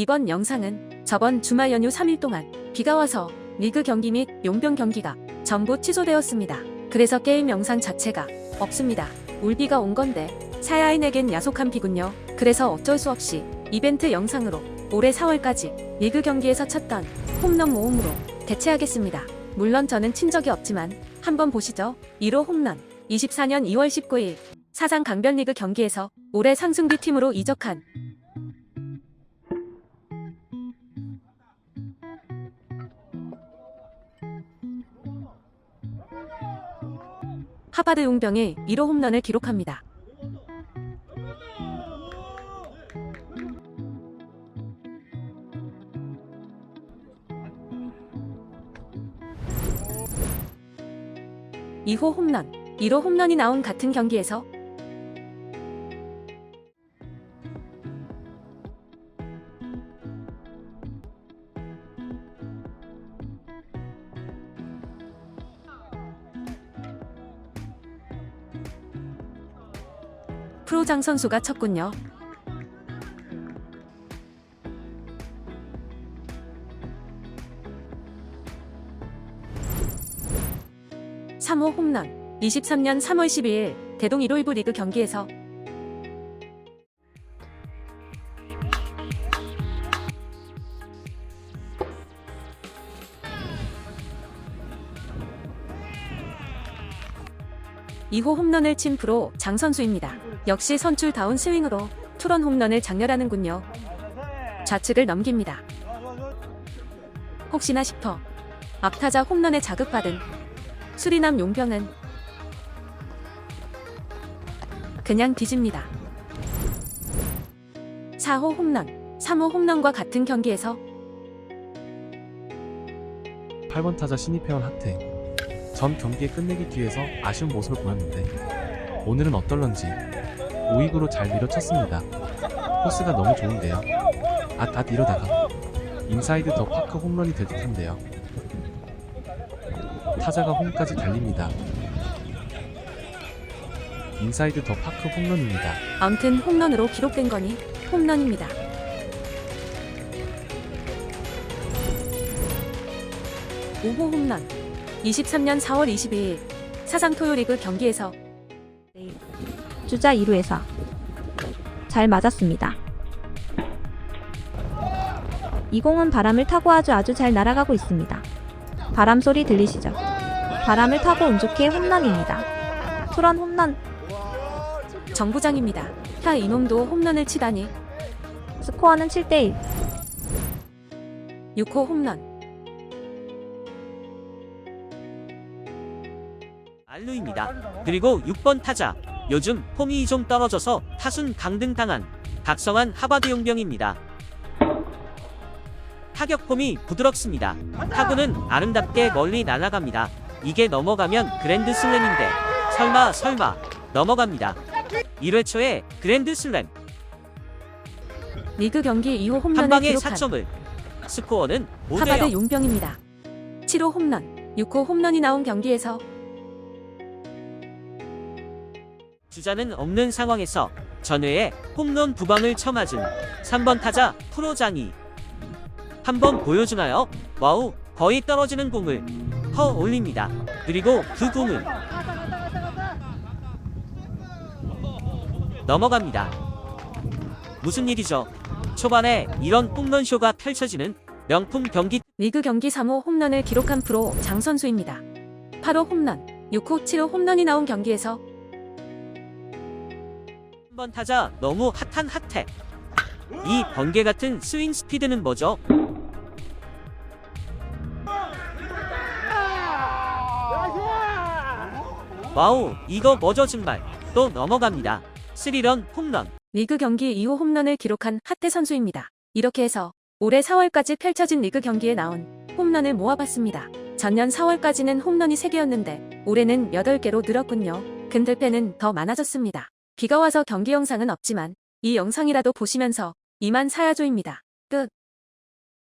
이번 영상은 저번 주말 연휴 3일 동안 비가 와서 리그 경기 및 용병 경기가 전부 취소되었습니다. 그래서 게임 영상 자체가 없습니다. 울비가 온 건데 사야인에겐 야속한 비군요. 그래서 어쩔 수 없이 이벤트 영상으로 올해 4월까지 리그 경기에서 쳤던 홈런 모음으로 대체하겠습니다. 물론 저는 친 적이 없지만 한번 보시죠. 1호 홈런 24년 2월 19일 사상 강변리그 경기에서 올해 상승비 팀으로 이적한 하바드 용병이 1호 홈런을 기록합니다. (2호) 홈런 1호 홈런이 나온 같은 경기에서 프로장 선수가 쳤군요. (3호) 홈런 23년 3월 12일 대동 1호 1부 리그 경기에서 (2호) 홈런을 친 프로 장선수입니다. 역시 선출다운 스윙으로 투런 홈런을 장렬하는군요. 좌측을 넘깁니다. 혹시나 싶어 앞타자 홈런에 자극받은 수리남 용병은 그냥 뒤집니다. 4호 홈런, 3호 홈런과 같은 경기에서 8번 타자 신입회원 하태. 전 경기에 끝내기 뒤에서 아쉬운 모습을 보였는데 오늘은 어떨런지 우익으로 잘 밀어쳤습니다. 코스가 너무 좋은데요. 앗앗 이러다가 인사이드 더 파크 홈런이 될 듯한데요. 타자가 홈까지 달립니다. 인사이드 더 파크 홈런입니다. 암튼 홈런으로 기록된 거니 홈런입니다. (5호) 홈런 23년 4월 22일 사상 토요리그 경기에서 주자 2루에서 잘 맞았습니다. 이 공은 바람을 타고 아주 아주 잘 날아가고 있습니다. 바람 소리 들리시죠? 바람을 타고 운 좋게 홈런입니다. 투런 홈런 정부장입니다. 야 이놈도 홈런을 치다니 스코어는 7대1 6호 홈런 알루입니다. 그리고 6번 타자. 요즘 폼이 좀 떨어져서 타순 강등당한 각성한 하바드 용병입니다. 타격 폼이 부드럽습니다. 타구는 아름답게 멀리 날아갑니다. 이게 넘어가면 그랜드 슬램인데 설마 설마 넘어갑니다. 1회 초에 그랜드 슬램 리그 경기 2호 한 홈런을 방에 기록한 4점을 스코어는 5대 하바드 0 용병입니다. 7호 홈런, 6호 홈런이 나온 경기에서 주자는 없는 상황에서 전회에 홈런 두 방을 쳐맞은 3번 타자 프로장이 한번 보여주나요? 와우 거의 떨어지는 공을 허 올립니다. 그리고 그 공은 넘어갑니다. 무슨 일이죠? 초반에 이런 홈런쇼가 펼쳐지는 명품 경기 리그 경기 3호 홈런을 기록한 프로 장선수입니다. 8호 홈런, 6호, 7호 홈런이 나온 경기에서 3번 타자 너무 핫한 핫해. 이 번개 같은 스윙 스피드는 뭐죠? 와우, 이거 뭐죠 정말. 또 넘어갑니다. 스리런 홈런. 리그 경기 2호 홈런을 기록한 하태 선수입니다. 이렇게 해서 올해 4월까지 펼쳐진 리그 경기에 나온 홈런을 모아봤습니다. 전년 4월까지는 홈런이 3개였는데 올해는 8개로 늘었군요. 근들패는 더 많아졌습니다. 비가 와서 경기 영상은 없지만 이 영상이라도 보시면서 이만 사야조입니다.